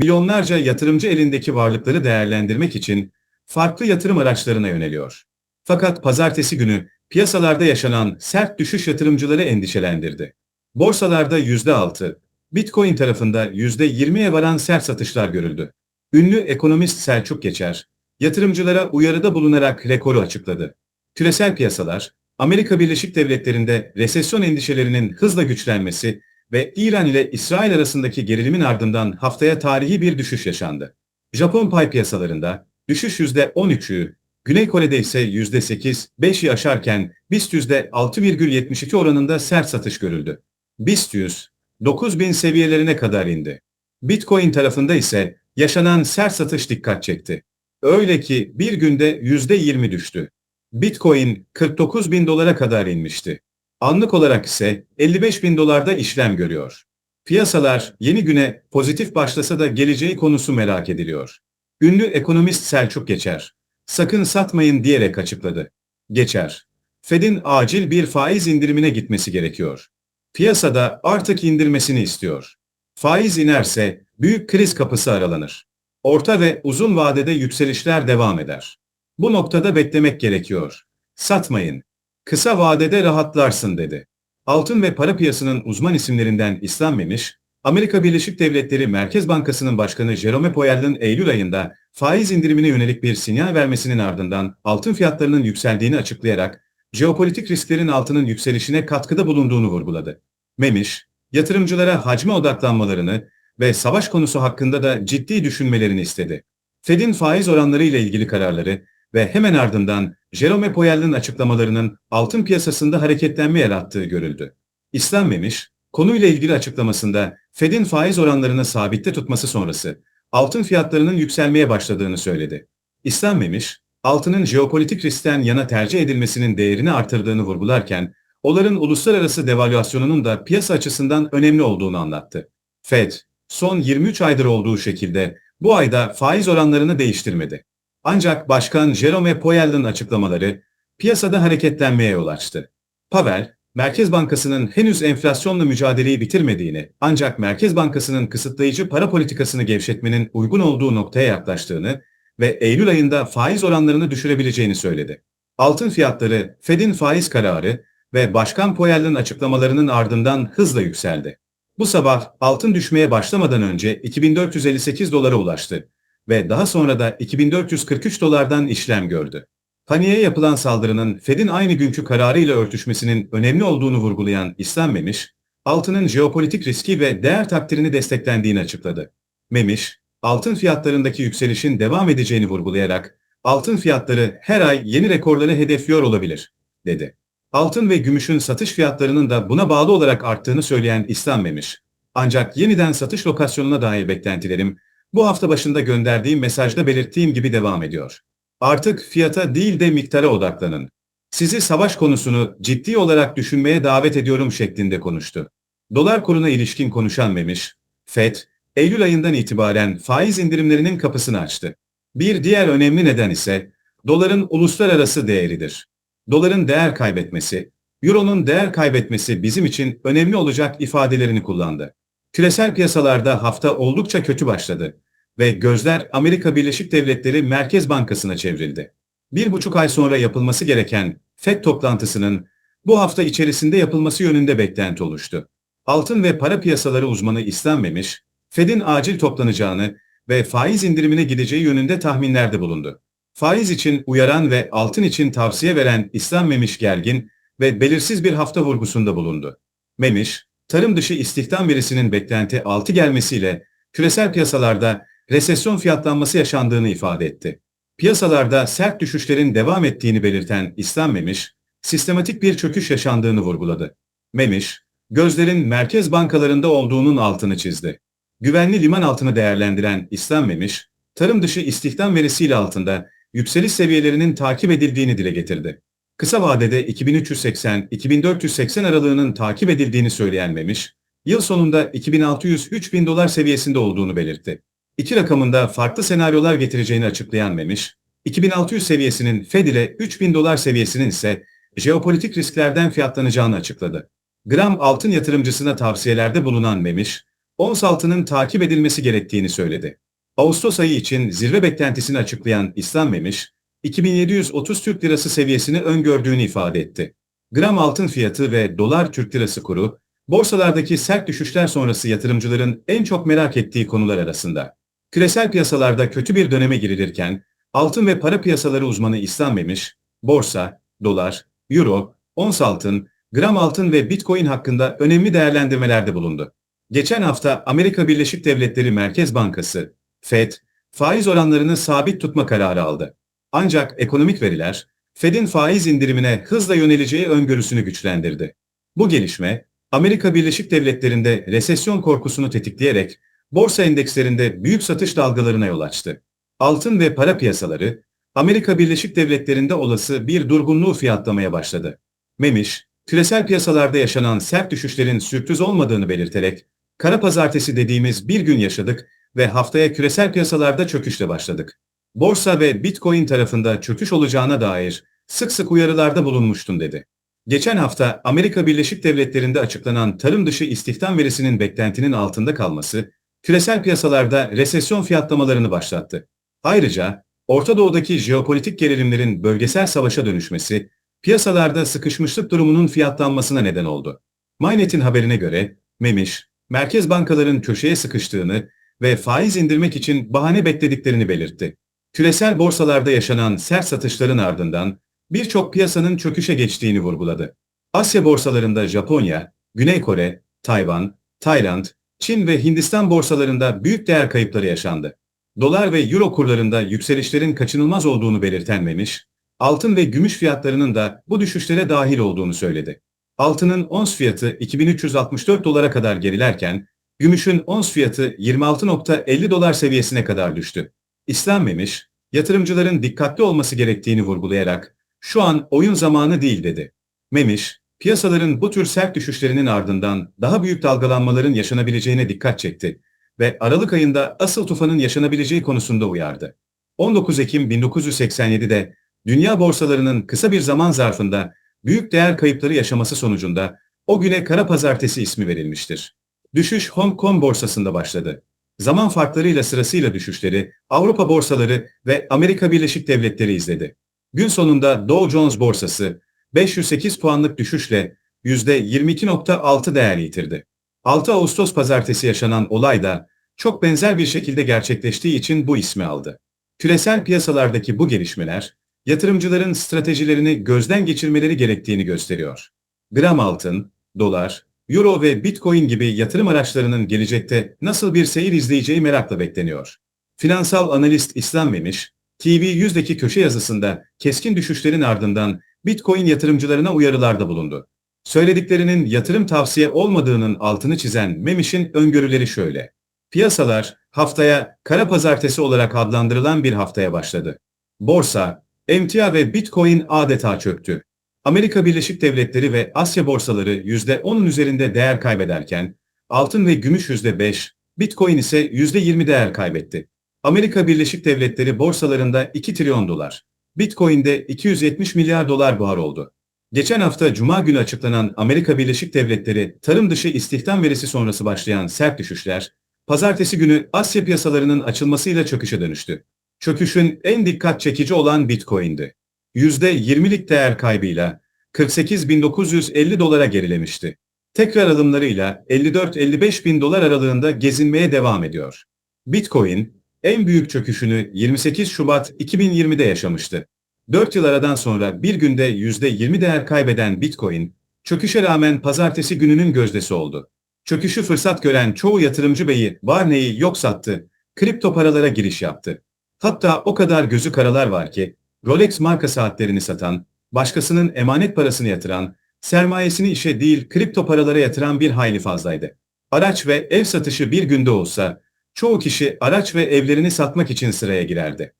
milyonlarca yatırımcı elindeki varlıkları değerlendirmek için farklı yatırım araçlarına yöneliyor. Fakat pazartesi günü piyasalarda yaşanan sert düşüş yatırımcıları endişelendirdi. Borsalarda %6, Bitcoin tarafında %20'ye varan sert satışlar görüldü. Ünlü ekonomist Selçuk Geçer, yatırımcılara uyarıda bulunarak rekoru açıkladı. Küresel piyasalar, Amerika Birleşik Devletleri'nde resesyon endişelerinin hızla güçlenmesi ve İran ile İsrail arasındaki gerilimin ardından haftaya tarihi bir düşüş yaşandı. Japon pay piyasalarında düşüş %13'ü, Güney Kore'de ise %8, 5'i aşarken BIST %6,72 oranında sert satış görüldü. BIST 100, 9000 seviyelerine kadar indi. Bitcoin tarafında ise yaşanan sert satış dikkat çekti. Öyle ki bir günde %20 düştü. Bitcoin 49 bin dolara kadar inmişti. Anlık olarak ise 55 bin dolarda işlem görüyor. Piyasalar yeni güne pozitif başlasa da geleceği konusu merak ediliyor. Ünlü ekonomist Selçuk Geçer, sakın satmayın diyerek açıkladı. Geçer, Fed'in acil bir faiz indirimine gitmesi gerekiyor. Piyasada artık indirmesini istiyor. Faiz inerse büyük kriz kapısı aralanır. Orta ve uzun vadede yükselişler devam eder. Bu noktada beklemek gerekiyor. Satmayın. Kısa vadede rahatlarsın dedi. Altın ve para piyasının uzman isimlerinden İslam Memiş, Amerika Birleşik Devletleri Merkez Bankası'nın başkanı Jerome Powell'ın Eylül ayında faiz indirimine yönelik bir sinyal vermesinin ardından altın fiyatlarının yükseldiğini açıklayarak jeopolitik risklerin altının yükselişine katkıda bulunduğunu vurguladı. Memiş, yatırımcılara hacme odaklanmalarını ve savaş konusu hakkında da ciddi düşünmelerini istedi. Fed'in faiz oranları ile ilgili kararları ve hemen ardından Jerome Powell'ın açıklamalarının altın piyasasında hareketlenme yarattığı görüldü. İslam Memiş, konuyla ilgili açıklamasında Fed'in faiz oranlarını sabitte tutması sonrası altın fiyatlarının yükselmeye başladığını söyledi. İslam Memiş, altının jeopolitik riskten yana tercih edilmesinin değerini artırdığını vurgularken, onların uluslararası devalüasyonunun da piyasa açısından önemli olduğunu anlattı. Fed, son 23 aydır olduğu şekilde bu ayda faiz oranlarını değiştirmedi. Ancak Başkan Jerome Powell'ın açıklamaları piyasada hareketlenmeye yol açtı. Powell, Merkez Bankası'nın henüz enflasyonla mücadeleyi bitirmediğini, ancak Merkez Bankası'nın kısıtlayıcı para politikasını gevşetmenin uygun olduğu noktaya yaklaştığını ve Eylül ayında faiz oranlarını düşürebileceğini söyledi. Altın fiyatları, Fed'in faiz kararı ve Başkan Powell'ın açıklamalarının ardından hızla yükseldi. Bu sabah altın düşmeye başlamadan önce 2458 dolara ulaştı ve daha sonra da 2443 dolardan işlem gördü. Paniğe yapılan saldırının Fed'in aynı günkü kararıyla örtüşmesinin önemli olduğunu vurgulayan İslam Memiş, altının jeopolitik riski ve değer takdirini desteklendiğini açıkladı. Memiş, altın fiyatlarındaki yükselişin devam edeceğini vurgulayarak, altın fiyatları her ay yeni rekorları hedefliyor olabilir, dedi. Altın ve gümüşün satış fiyatlarının da buna bağlı olarak arttığını söyleyen İslam Memiş, ancak yeniden satış lokasyonuna dair beklentilerim, bu hafta başında gönderdiğim mesajda belirttiğim gibi devam ediyor. Artık fiyata değil de miktara odaklanın. Sizi savaş konusunu ciddi olarak düşünmeye davet ediyorum şeklinde konuştu. Dolar kuruna ilişkin konuşan Memiş, FED, Eylül ayından itibaren faiz indirimlerinin kapısını açtı. Bir diğer önemli neden ise doların uluslararası değeridir. Doların değer kaybetmesi, euronun değer kaybetmesi bizim için önemli olacak ifadelerini kullandı. Küresel piyasalarda hafta oldukça kötü başladı ve gözler Amerika Birleşik Devletleri Merkez Bankası'na çevrildi. Bir buçuk ay sonra yapılması gereken FED toplantısının bu hafta içerisinde yapılması yönünde beklenti oluştu. Altın ve para piyasaları uzmanı İslam Memiş, Fed'in acil toplanacağını ve faiz indirimine gideceği yönünde tahminlerde bulundu. Faiz için uyaran ve altın için tavsiye veren İslam Memiş gergin ve belirsiz bir hafta vurgusunda bulundu. Memiş, tarım dışı istihdam verisinin beklenti altı gelmesiyle küresel piyasalarda resesyon fiyatlanması yaşandığını ifade etti. Piyasalarda sert düşüşlerin devam ettiğini belirten İslam Memiş, sistematik bir çöküş yaşandığını vurguladı. Memiş, gözlerin merkez bankalarında olduğunun altını çizdi. Güvenli liman altını değerlendiren İslam Memiş, tarım dışı istihdam verisiyle altında yükseliş seviyelerinin takip edildiğini dile getirdi. Kısa vadede 2380-2480 aralığının takip edildiğini söyleyen Memiş, yıl sonunda 2600-3000 dolar seviyesinde olduğunu belirtti. İki rakamında farklı senaryolar getireceğini açıklayan Memiş, 2600 seviyesinin Fed ile 3000 dolar seviyesinin ise jeopolitik risklerden fiyatlanacağını açıkladı. Gram altın yatırımcısına tavsiyelerde bulunan Memiş, ons altının takip edilmesi gerektiğini söyledi. Ağustos ayı için zirve beklentisini açıklayan İslam Memiş, 2730 Türk Lirası seviyesini öngördüğünü ifade etti. Gram altın fiyatı ve dolar Türk Lirası kuru, borsalardaki sert düşüşler sonrası yatırımcıların en çok merak ettiği konular arasında. Küresel piyasalarda kötü bir döneme girilirken, altın ve para piyasaları uzmanı İslam Memiş, borsa, dolar, euro, ons altın, gram altın ve bitcoin hakkında önemli değerlendirmelerde bulundu. Geçen hafta Amerika Birleşik Devletleri Merkez Bankası, Fed, faiz oranlarını sabit tutma kararı aldı. Ancak ekonomik veriler, Fed'in faiz indirimine hızla yöneleceği öngörüsünü güçlendirdi. Bu gelişme, Amerika Birleşik Devletleri'nde resesyon korkusunu tetikleyerek borsa endekslerinde büyük satış dalgalarına yol açtı. Altın ve para piyasaları, Amerika Birleşik Devletleri'nde olası bir durgunluğu fiyatlamaya başladı. Memiş, küresel piyasalarda yaşanan sert düşüşlerin sürpriz olmadığını belirterek, kara pazartesi dediğimiz bir gün yaşadık ve haftaya küresel piyasalarda çöküşle başladık. Borsa ve Bitcoin tarafında çöküş olacağına dair sık sık uyarılarda bulunmuştum dedi. Geçen hafta Amerika Birleşik Devletleri'nde açıklanan tarım dışı istihdam verisinin beklentinin altında kalması, küresel piyasalarda resesyon fiyatlamalarını başlattı. Ayrıca Orta Doğu'daki jeopolitik gerilimlerin bölgesel savaşa dönüşmesi, piyasalarda sıkışmışlık durumunun fiyatlanmasına neden oldu. Mynet'in haberine göre, Memiş, merkez bankaların köşeye sıkıştığını ve faiz indirmek için bahane beklediklerini belirtti. Küresel borsalarda yaşanan sert satışların ardından birçok piyasanın çöküşe geçtiğini vurguladı. Asya borsalarında Japonya, Güney Kore, Tayvan, Tayland, Çin ve Hindistan borsalarında büyük değer kayıpları yaşandı. Dolar ve euro kurlarında yükselişlerin kaçınılmaz olduğunu belirten Memiş, altın ve gümüş fiyatlarının da bu düşüşlere dahil olduğunu söyledi. Altının ons fiyatı 2364 dolara kadar gerilerken, gümüşün ons fiyatı 26.50 dolar seviyesine kadar düştü. İslam Memiş, yatırımcıların dikkatli olması gerektiğini vurgulayarak, şu an oyun zamanı değil dedi. Memiş, piyasaların bu tür sert düşüşlerinin ardından daha büyük dalgalanmaların yaşanabileceğine dikkat çekti ve Aralık ayında asıl tufanın yaşanabileceği konusunda uyardı. 19 Ekim 1987'de dünya borsalarının kısa bir zaman zarfında büyük değer kayıpları yaşaması sonucunda o güne Kara Pazartesi ismi verilmiştir. Düşüş Hong Kong borsasında başladı. Zaman farklarıyla sırasıyla düşüşleri Avrupa borsaları ve Amerika Birleşik Devletleri izledi. Gün sonunda Dow Jones borsası 508 puanlık düşüşle %22.6 değer yitirdi. 6 Ağustos pazartesi yaşanan olay da çok benzer bir şekilde gerçekleştiği için bu ismi aldı. Küresel piyasalardaki bu gelişmeler, yatırımcıların stratejilerini gözden geçirmeleri gerektiğini gösteriyor. Gram altın, dolar, euro ve bitcoin gibi yatırım araçlarının gelecekte nasıl bir seyir izleyeceği merakla bekleniyor. Finansal analist İslam Memiş, TV100'deki köşe yazısında keskin düşüşlerin ardından bitcoin yatırımcılarına uyarılarda bulundu. Söylediklerinin yatırım tavsiye olmadığının altını çizen Memiş'in öngörüleri şöyle. Piyasalar haftaya kara pazartesi olarak adlandırılan bir haftaya başladı. Borsa, emtia ve bitcoin adeta çöktü. Amerika Birleşik Devletleri ve Asya borsaları %10'un üzerinde değer kaybederken, altın ve gümüş %5, bitcoin ise %20 değer kaybetti. Amerika Birleşik Devletleri borsalarında 2 trilyon dolar, bitcoin'de 270 milyar dolar buhar oldu. Geçen hafta Cuma günü açıklanan Amerika Birleşik Devletleri tarım dışı istihdam verisi sonrası başlayan sert düşüşler, pazartesi günü Asya piyasalarının açılmasıyla çöküşe dönüştü. Çöküşün en dikkat çekici olan Bitcoin'di. %20'lik değer kaybıyla 48.950 dolara gerilemişti. Tekrar alımlarıyla 54-55 bin dolar aralığında gezinmeye devam ediyor. Bitcoin, en büyük çöküşünü 28 Şubat 2020'de yaşamıştı. 4 yıl aradan sonra bir günde %20 değer kaybeden Bitcoin, çöküşe rağmen pazartesi gününün gözdesi oldu. Çöküşü fırsat gören çoğu yatırımcı beyi Barney'i yok sattı, kripto paralara giriş yaptı. Hatta o kadar gözü karalar var ki, Rolex marka saatlerini satan, başkasının emanet parasını yatıran, sermayesini işe değil kripto paralara yatıran bir hayli fazlaydı. Araç ve ev satışı bir günde olsa, çoğu kişi araç ve evlerini satmak için sıraya girerdi.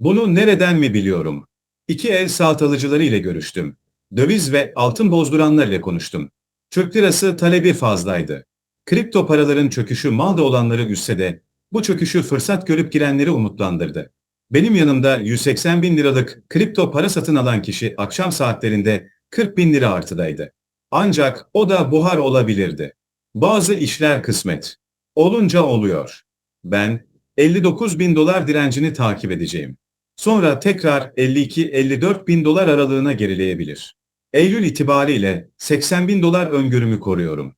Bunu nereden mi biliyorum? İki ev saat alıcıları ile görüştüm. Döviz ve altın bozduranlar ile konuştum. Türk lirası talebi fazlaydı. Kripto paraların çöküşü malda olanları üstse de bu çöküşü fırsat görüp girenleri umutlandırdı. Benim yanımda 180 bin liralık kripto para satın alan kişi akşam saatlerinde 40 bin lira artıdaydı. Ancak o da buhar olabilirdi. Bazı işler kısmet. Olunca oluyor. Ben 59 bin dolar direncini takip edeceğim. Sonra tekrar 52-54 bin dolar aralığına gerileyebilir. Eylül itibariyle 80 bin dolar öngörümü koruyorum.